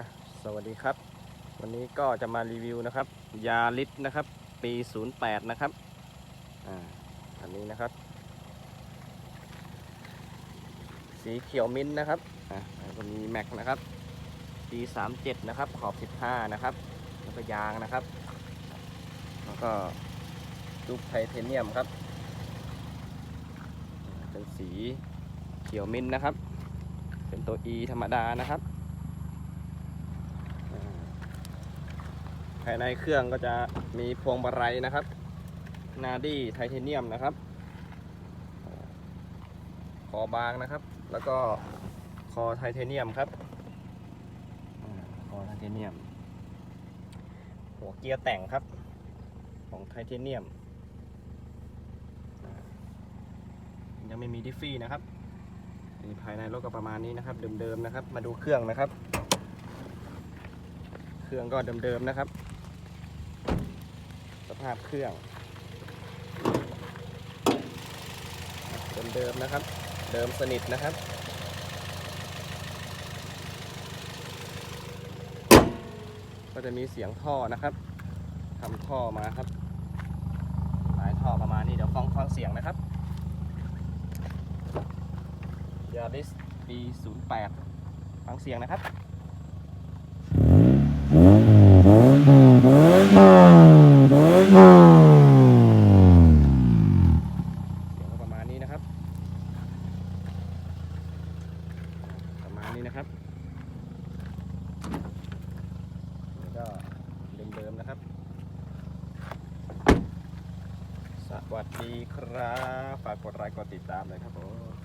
ะสวัสดีครับ วันนี้ก็จะมารีวิวนะครับ ยาลิสนะครับ ปี 08 นะครับ อ่า อันนี้นะครับ สีเขียวมิ้นนะครับ อะแล้วก็มีแม็กนะครับ ปี 37 นะครับ ขอบ 15 นะครับ แล้วก็ยางนะครับ แล้วก็จุกไทเทเนียมครับ เป็นสีเขียวมิ้นนะครับ เป็นตัว E ธรรมดานะครับอ่าภายในเครื่องก็จะมีพวงมาลัยนะครับ นาดี้ไทเทเนียมนะครับ คอบางนะครับ แล้วก็คอไทเทเนียมครับคอไทเทเนียม หัวเกียร์แต่งครับ ของไทเทเนียม ยังไม่มีดิฟฟี่นะครับนี่ภายในรถก็ประมาณนี้นะครับ เดิมๆนะครับ มาดูเครื่องนะครับ เครื่องก็เดิมๆนะครับ สภาพเครื่องเดิมๆนะครับ เดิมสนิทนะครับก็จะมีเสียงท่อนะครับทำท่อมาครับสายท่อประมาณนี้เดี๋ยวฟังฟังเสียงนะครับยาริสปี08ฟังเสียงนะครับ เสียงก็ ประมาณนี้นะครับ ประมาณนี้นะครับนี่ก็เดิมๆนะครับ สวัสดีครับ ฝากกดไลค์กดติดตามเลยครับผม